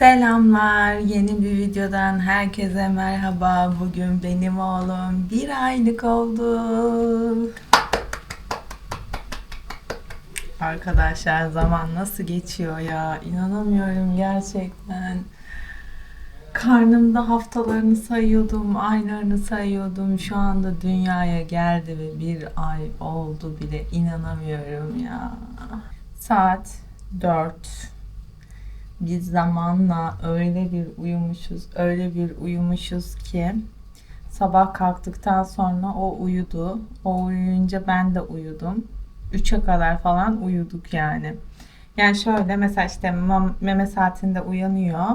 Selamlar. Yeni bir videodan herkese merhaba. Bugün benim oğlum bir aylık oldu. Arkadaşlar zaman nasıl geçiyor ya? İnanamıyorum gerçekten. Karnımda haftalarını sayıyordum, aylarını sayıyordum. Şu anda dünyaya geldi ve bir ay oldu bile. İnanamıyorum ya. Saat 4. Biz zamanla öyle bir uyumuşuz, öyle bir uyumuşuz ki sabah kalktıktan sonra o uyudu. O uyuyunca ben de uyudum. 3'e kadar falan uyuduk yani. Yani şöyle mesela işte meme saatinde uyanıyor.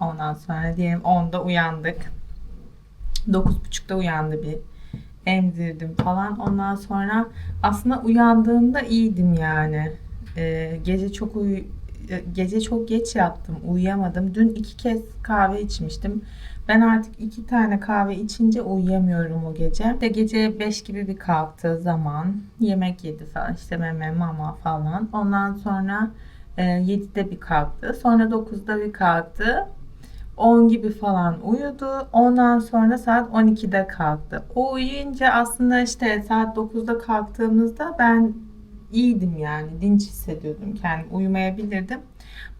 Ondan sonra diyelim 10'da uyandık. 9.30'da uyandı bir. Emzirdim falan. Ondan sonra aslında uyandığımda iyiydim yani. Ee, gece çok uyu gece çok geç yattım. Uyuyamadım. Dün iki kez kahve içmiştim. Ben artık iki tane kahve içince uyuyamıyorum o gece. De gece 5 gibi bir kalktığı zaman yemek yedi falan işte meme mama falan. Ondan sonra e, 7'de bir kalktı. Sonra 9'da bir kalktı. 10 gibi falan uyudu. Ondan sonra saat 12'de kalktı. O uyuyunca aslında işte saat 9'da kalktığımızda ben iyiydim yani. Dinç hissediyordum kendimi. Uyumayabilirdim.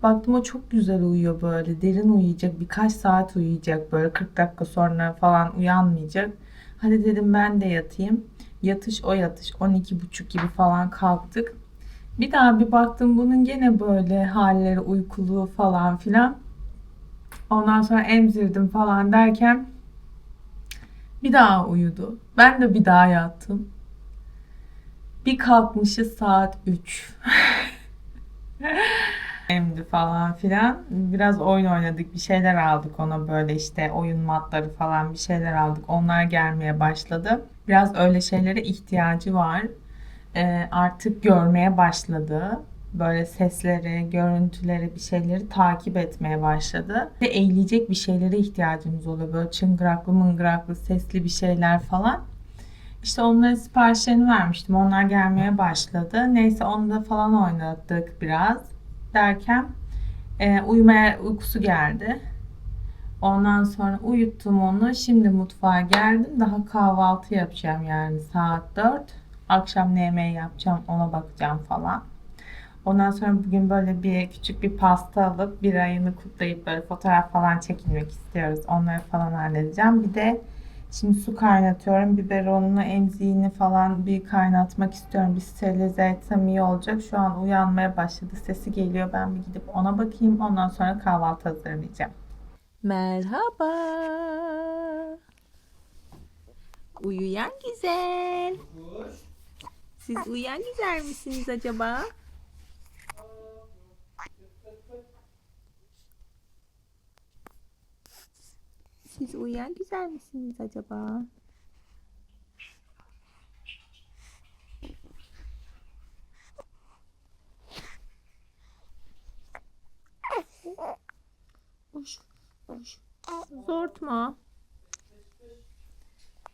Baktım o çok güzel uyuyor böyle. Derin uyuyacak. Birkaç saat uyuyacak böyle. 40 dakika sonra falan uyanmayacak. Hadi dedim ben de yatayım. Yatış o yatış. 12.30 gibi falan kalktık. Bir daha bir baktım bunun gene böyle halleri uykulu falan filan. Ondan sonra emzirdim falan derken bir daha uyudu. Ben de bir daha yattım. Bir kalkmışız saat 3. Emdi falan filan. Biraz oyun oynadık. Bir şeyler aldık ona böyle işte oyun matları falan bir şeyler aldık. Onlar gelmeye başladı. Biraz öyle şeylere ihtiyacı var. Ee, artık görmeye başladı. Böyle sesleri, görüntüleri, bir şeyleri takip etmeye başladı. Ve eğleyecek bir şeylere ihtiyacımız oluyor. Böyle çıngıraklı mıngıraklı sesli bir şeyler falan. İşte onların siparişlerini vermiştim. Onlar gelmeye başladı. Neyse onu da falan oynadık biraz. Derken e, uyumaya uykusu geldi. Ondan sonra uyuttum onu. Şimdi mutfağa geldim. Daha kahvaltı yapacağım yani saat 4. Akşam ne yemeği yapacağım ona bakacağım falan. Ondan sonra bugün böyle bir küçük bir pasta alıp bir ayını kutlayıp böyle fotoğraf falan çekilmek istiyoruz. Onları falan halledeceğim. Bir de Şimdi su kaynatıyorum. Biberonunu, emziğini falan bir kaynatmak istiyorum. Bir sterilize etsem iyi olacak. Şu an uyanmaya başladı. Sesi geliyor. Ben bir gidip ona bakayım. Ondan sonra kahvaltı hazırlayacağım. Merhaba. Uyuyan güzel. Siz uyuyan güzel misiniz acaba? Siz uyuyan güzel misiniz acaba? Hoş, hoş. Zort mu?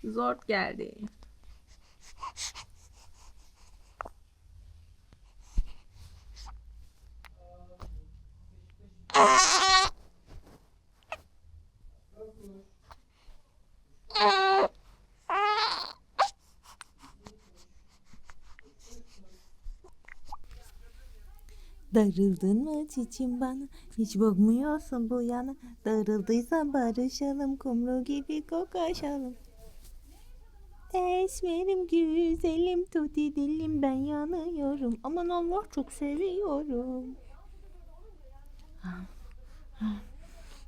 Zort geldi. Darıldın mı çiçim bana? Hiç bakmıyorsun bu yana. Darıldıysan barışalım. Kumru gibi koklaşalım. Esmerim güzelim tuti dilim ben yanıyorum. Aman Allah çok seviyorum. Ah,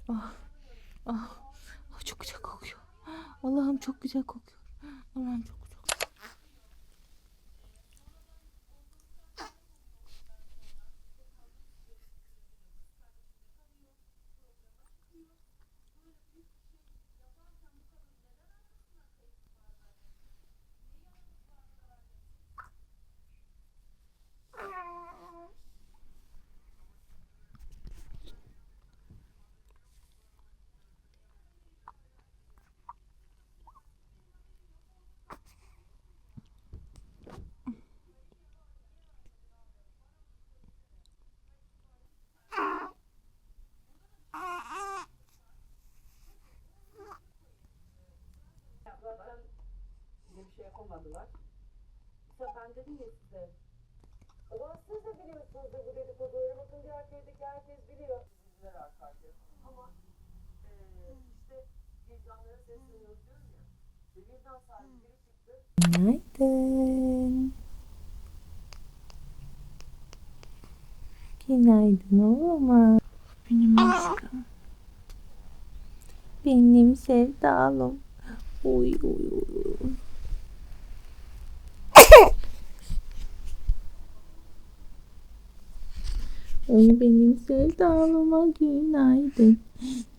ah, ah, ah, çok güzel kokuyor. Allah'ım çok güzel kokuyor. Allah'ım çok biliyor. Diziler arka arkaya. Ama eee işte vicdanlara sesleniyoruz diyorum ya. Vicdan sahibi biri çıktı. Günaydın. Günaydın oğlum. Benim aşkım. Benim sevdalım. Uy uy uy. Benim sevdalıma günaydın.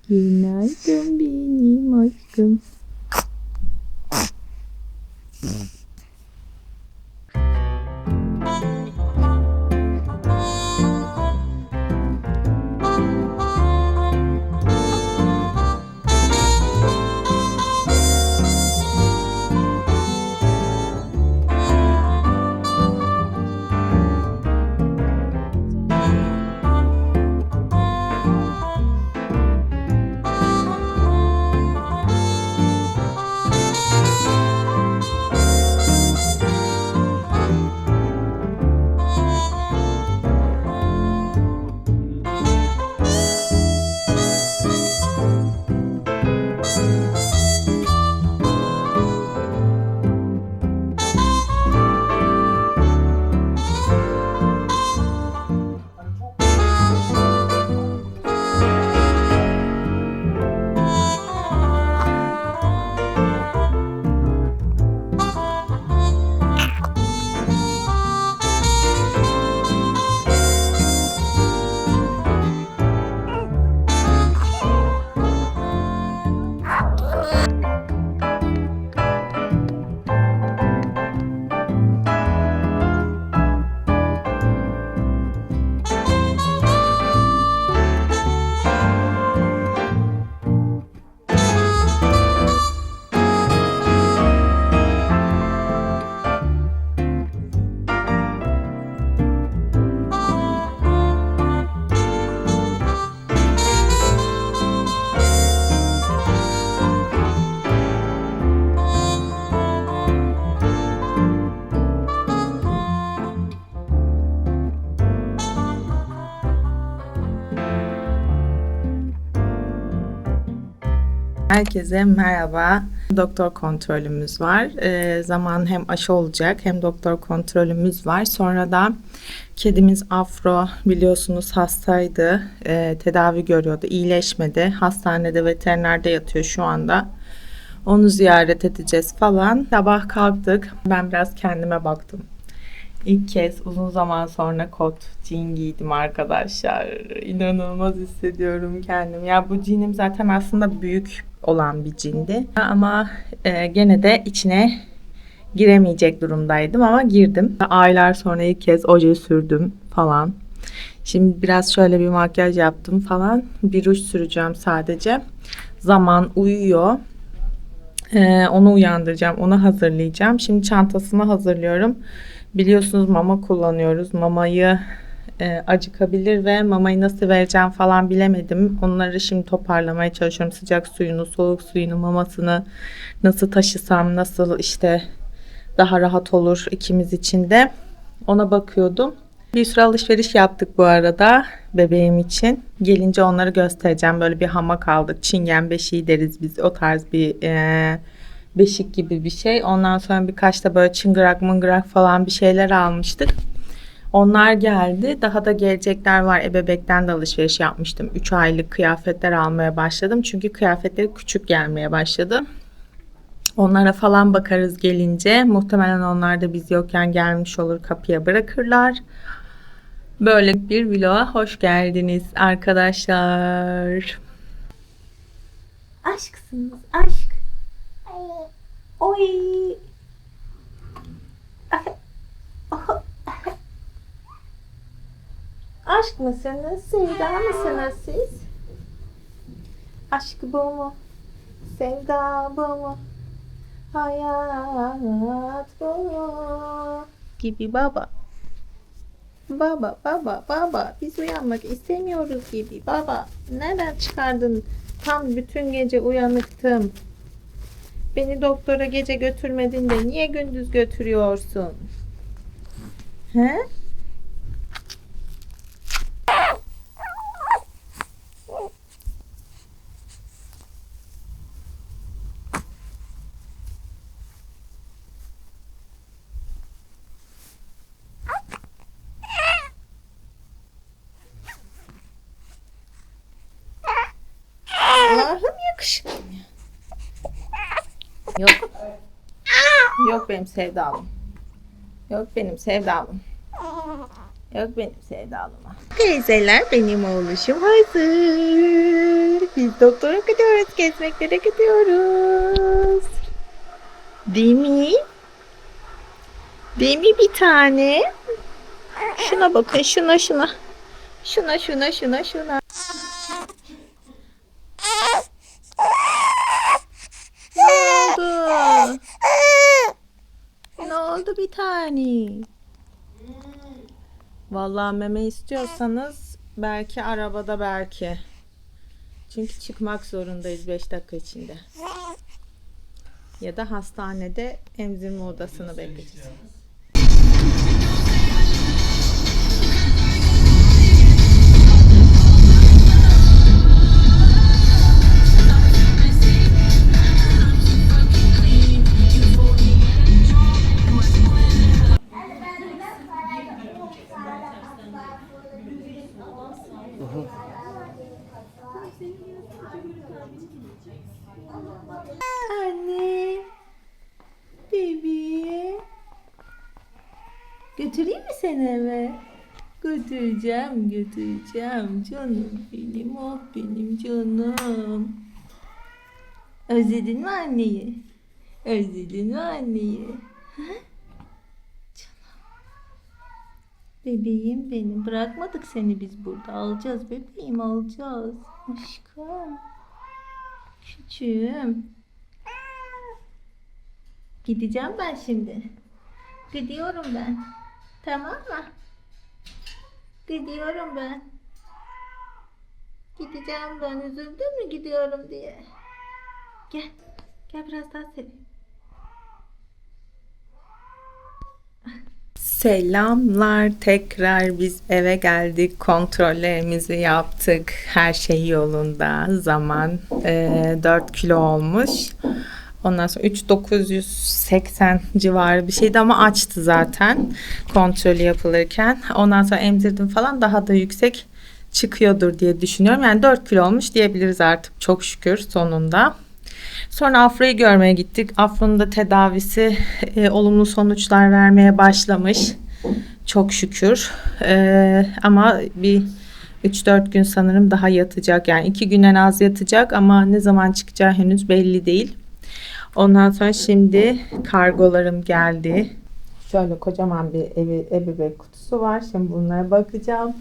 Günaydın benim aşkım. Herkese merhaba. Doktor kontrolümüz var. Ee, zaman hem aşı olacak hem doktor kontrolümüz var. Sonra da kedimiz Afro biliyorsunuz hastaydı. Ee, tedavi görüyordu. iyileşmedi. Hastanede veterinerde yatıyor şu anda. Onu ziyaret edeceğiz falan. Sabah kalktık. Ben biraz kendime baktım. İlk kez uzun zaman sonra kot jean giydim arkadaşlar. İnanılmaz hissediyorum kendimi. Ya bu jeanim zaten aslında büyük olan bir cindi. Ama e, gene de içine giremeyecek durumdaydım ama girdim. Aylar sonra ilk kez oje sürdüm falan. Şimdi biraz şöyle bir makyaj yaptım falan. Bir ruj süreceğim sadece. Zaman uyuyor. Ee, onu uyandıracağım, onu hazırlayacağım. Şimdi çantasını hazırlıyorum. Biliyorsunuz mama kullanıyoruz. Mamayı e, acıkabilir ve mamayı nasıl vereceğim falan bilemedim. Onları şimdi toparlamaya çalışıyorum. Sıcak suyunu, soğuk suyunu, mamasını nasıl taşısam, nasıl işte daha rahat olur ikimiz için de. Ona bakıyordum. Bir sürü alışveriş yaptık bu arada bebeğim için. Gelince onları göstereceğim. Böyle bir hamak aldık. Çingen beşiği deriz biz. O tarz bir e, beşik gibi bir şey. Ondan sonra birkaç da böyle çıngırak mıngırak falan bir şeyler almıştık. Onlar geldi. Daha da gelecekler var. Ebebekten de alışveriş yapmıştım. 3 aylık kıyafetler almaya başladım. Çünkü kıyafetleri küçük gelmeye başladı. Onlara falan bakarız gelince. Muhtemelen onlar da biz yokken gelmiş olur kapıya bırakırlar. Böyle bir vloga hoş geldiniz arkadaşlar. Aşksınız aşk. Oy. Aşk mısınız? Sevda mısınız siz? Aşk bu mu? Sevda bu mu? Hayat bu mu? Gibi baba. Baba, baba, baba. Biz uyanmak istemiyoruz gibi. Baba, nereden çıkardın? Tam bütün gece uyanıktım. Beni doktora gece götürmedin de niye gündüz götürüyorsun? He? Allah'ım yakışıklı. Yok. Yok benim sevdalım. Yok benim sevdalım. Yok benim sevdalıma. Teyzeler benim oğluşum hazır. Biz doktora gidiyoruz. Gezmeklere gidiyoruz. Değil mi? Değil mi bir tane? Şuna bakın şuna şuna. Şuna şuna şuna şuna. Ne oldu? Ne oldu bir tane? Vallahi meme istiyorsanız belki arabada belki. Çünkü çıkmak zorundayız 5 dakika içinde. Ya da hastanede emzirme odasını bekleyeceğiz. Götüreceğim, götüreceğim. Canım benim, oh benim canım. Özledin mi anneyi? Özledin mi anneyi? Canım. Bebeğim benim. Bırakmadık seni biz burada. Alacağız bebeğim, alacağız. Aşkım. Küçüğüm. Gideceğim ben şimdi. Gidiyorum ben. Tamam mı? Gidiyorum ben. Gideceğim ben. Üzüldün mü gidiyorum diye. Gel. Gel biraz daha seveyim. Selamlar tekrar biz eve geldik kontrollerimizi yaptık her şey yolunda zaman eee, 4 kilo olmuş ondan sonra 3980 civarı bir şeydi ama açtı zaten kontrolü yapılırken ondan sonra emzirdim falan daha da yüksek çıkıyordur diye düşünüyorum yani 4 kilo olmuş diyebiliriz artık çok şükür sonunda. Sonra Afra'yı görmeye gittik. Afra'nın da tedavisi e, olumlu sonuçlar vermeye başlamış. Çok şükür. E, ama bir 3-4 gün sanırım daha yatacak. Yani 2 gün en az yatacak ama ne zaman çıkacağı henüz belli değil. Ondan sonra şimdi kargolarım geldi. Şöyle kocaman bir evi, ebebek kutusu var. Şimdi bunlara bakacağım.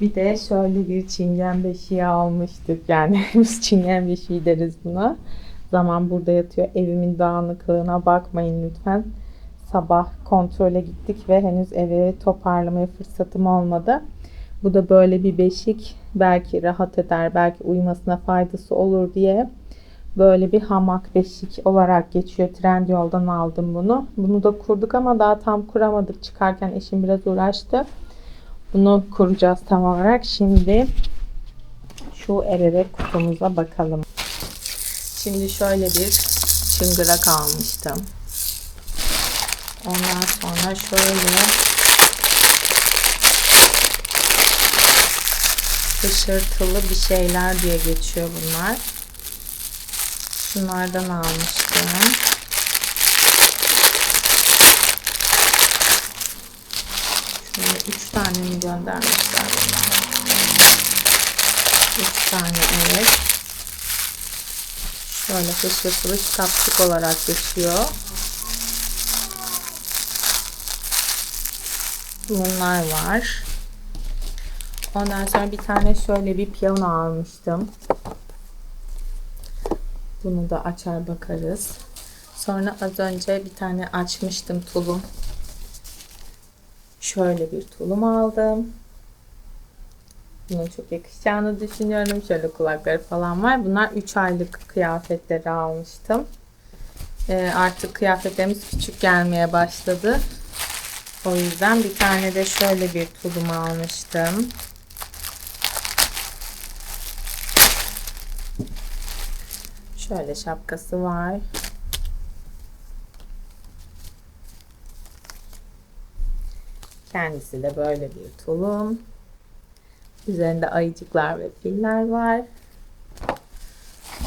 Bir de şöyle bir çingen beşiği almıştık. Yani biz çingen beşiği deriz buna. Zaman burada yatıyor. Evimin dağınıklığına bakmayın lütfen. Sabah kontrole gittik ve henüz evi toparlamaya fırsatım olmadı. Bu da böyle bir beşik. Belki rahat eder, belki uyumasına faydası olur diye böyle bir hamak beşik olarak geçiyor. Trendyol'dan aldım bunu. Bunu da kurduk ama daha tam kuramadık. Çıkarken eşim biraz uğraştı. Bunu kuracağız tam olarak. Şimdi şu ebebek kutumuza bakalım. Şimdi şöyle bir çıngırak almıştım. Ondan sonra şöyle hışırtılı bir şeyler diye geçiyor bunlar. Şunlardan almıştım. Şöyle üç tane mi göndermişler bunlar? Üç tane evet. Şöyle hışırtılı kitapçık olarak geçiyor. Bunlar var. Ondan sonra bir tane şöyle bir piyano almıştım. Bunu da açar bakarız. Sonra az önce bir tane açmıştım tulum. Şöyle bir tulum aldım. Bunun çok yakışacağını düşünüyorum. Şöyle kulakları falan var. Bunlar 3 aylık kıyafetleri almıştım. Ee, artık kıyafetlerimiz küçük gelmeye başladı. O yüzden bir tane de şöyle bir tulum almıştım. Şöyle şapkası var. Kendisi de böyle bir tulum. Üzerinde ayıcıklar ve filler var.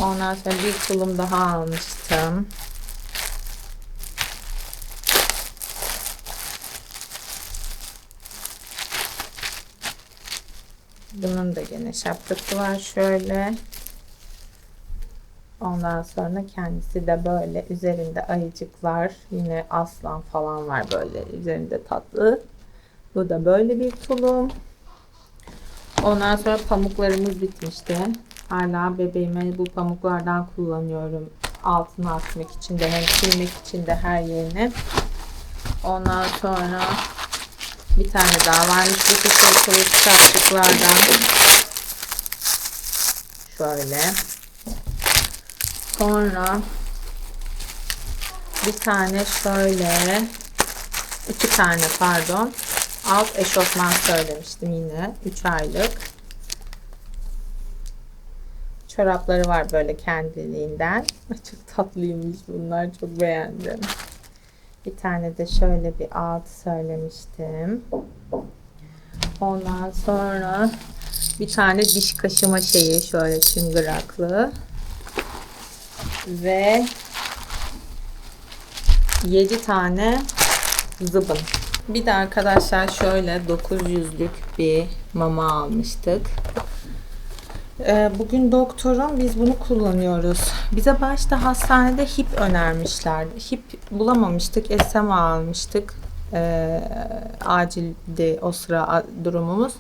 Ondan sonra bir tulum daha almıştım. Bunun da gene şapkası var şöyle. Ondan sonra kendisi de böyle üzerinde ayıcıklar yine aslan falan var böyle üzerinde tatlı. Bu da böyle bir tulum. Ondan sonra pamuklarımız bitmişti. Hala bebeğime bu pamuklardan kullanıyorum. Altına atmak için de hem silmek için de her yerine. Ondan sonra bir tane daha varmış. Bu fısıltılı kitaplıklardan. Şöyle. Sonra bir tane şöyle iki tane pardon alt eşofman söylemiştim yine 3 aylık. Çorapları var böyle kendiliğinden. Çok tatlıymış bunlar çok beğendim. Bir tane de şöyle bir alt söylemiştim. Ondan sonra bir tane diş kaşıma şeyi şöyle çıngıraklı ve 7 tane zıbın. Bir de arkadaşlar şöyle 900'lük bir mama almıştık. Ee, Bugün doktorum biz bunu kullanıyoruz. Bize başta hastanede hip önermişlerdi. Hip bulamamıştık. SMA almıştık. Ee, acildi o sıra durumumuz.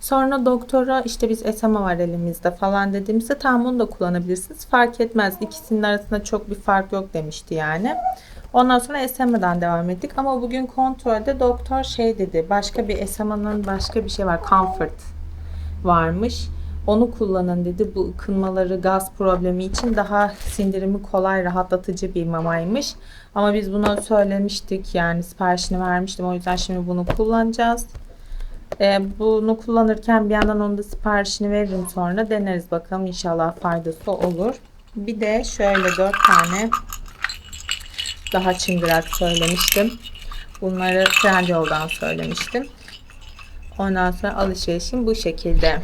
Sonra doktora işte biz SMA var elimizde falan dediğimizde tamam bunu da kullanabilirsiniz. Fark etmez. İkisinin arasında çok bir fark yok demişti yani. Ondan sonra SMA'dan devam ettik. Ama bugün kontrolde doktor şey dedi. Başka bir SMA'nın başka bir şey var. Comfort varmış. Onu kullanın dedi. Bu ıkınmaları gaz problemi için daha sindirimi kolay rahatlatıcı bir mamaymış. Ama biz bunu söylemiştik. Yani siparişini vermiştim. O yüzden şimdi bunu kullanacağız. Ee, bunu kullanırken bir yandan onun da siparişini veririm sonra deneriz bakalım inşallah faydası olur. Bir de şöyle dört tane daha çıngırak söylemiştim. Bunları Trendyol'dan söylemiştim. Ondan sonra alışverişim bu şekilde.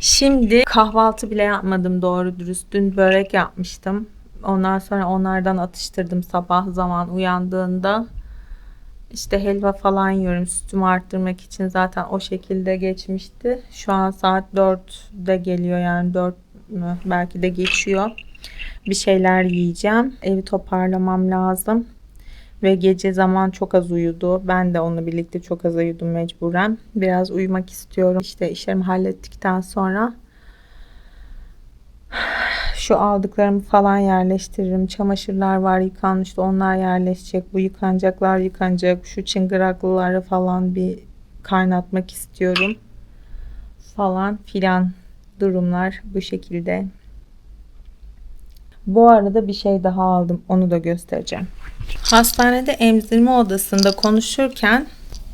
Şimdi kahvaltı bile yapmadım doğru dürüst. Dün börek yapmıştım. Ondan sonra onlardan atıştırdım sabah zaman uyandığında. İşte helva falan yiyorum sütümü arttırmak için zaten o şekilde geçmişti. Şu an saat 4'de geliyor yani 4 mü belki de geçiyor. Bir şeyler yiyeceğim. Evi toparlamam lazım. Ve gece zaman çok az uyudu. Ben de onunla birlikte çok az uyudum mecburen. Biraz uyumak istiyorum. İşte işlerimi hallettikten sonra şu aldıklarımı falan yerleştiririm. Çamaşırlar var yıkanmıştı. Onlar yerleşecek. Bu yıkanacaklar yıkanacak. Şu çıngıraklıları falan bir kaynatmak istiyorum. Falan filan durumlar bu şekilde. Bu arada bir şey daha aldım. Onu da göstereceğim. Hastanede emzirme odasında konuşurken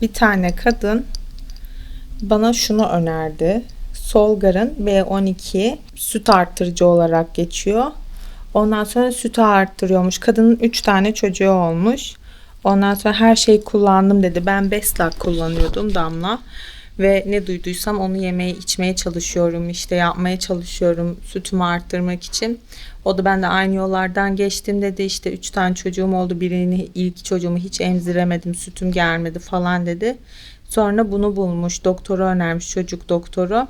bir tane kadın bana şunu önerdi. Solgar'ın B12 süt arttırıcı olarak geçiyor. Ondan sonra sütü arttırıyormuş. Kadının 3 tane çocuğu olmuş. Ondan sonra her şeyi kullandım dedi. Ben Beslak kullanıyordum Damla. Ve ne duyduysam onu yemeye içmeye çalışıyorum. işte yapmaya çalışıyorum sütümü arttırmak için. O da ben de aynı yollardan geçtim dedi. İşte 3 tane çocuğum oldu. Birini ilk çocuğumu hiç emziremedim. Sütüm gelmedi falan dedi. Sonra bunu bulmuş. Doktoru önermiş çocuk doktoru.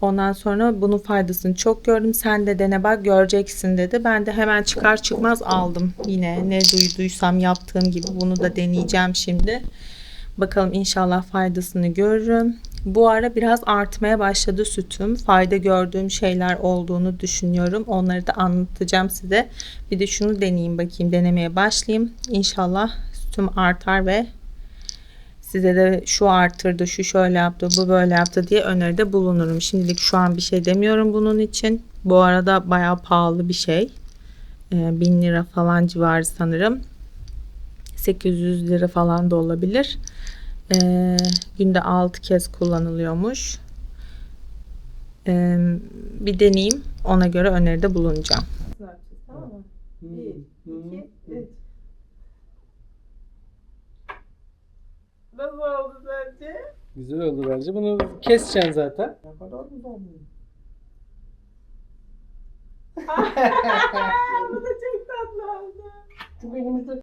Ondan sonra bunun faydasını çok gördüm. Sen de dene bak göreceksin dedi. Ben de hemen çıkar çıkmaz aldım. Yine ne duyduysam yaptığım gibi bunu da deneyeceğim şimdi. Bakalım inşallah faydasını görürüm. Bu ara biraz artmaya başladı sütüm. Fayda gördüğüm şeyler olduğunu düşünüyorum. Onları da anlatacağım size. Bir de şunu deneyeyim bakayım. Denemeye başlayayım. İnşallah sütüm artar ve size de şu artırdı, şu şöyle yaptı, bu böyle yaptı diye öneride bulunurum. Şimdilik şu an bir şey demiyorum bunun için. Bu arada bayağı pahalı bir şey. e, 1000 lira falan civarı sanırım. 800 lira falan da olabilir. E, günde 6 kez kullanılıyormuş. E, bir deneyeyim. Ona göre öneride bulunacağım. Tamam mı? Bir, iki, üç. Nasıl oldu sence? Güzel oldu bence. Bunu keseceksin zaten. Ne kadar güzel. Bu da çok tatlı oldu. Çünkü elimizde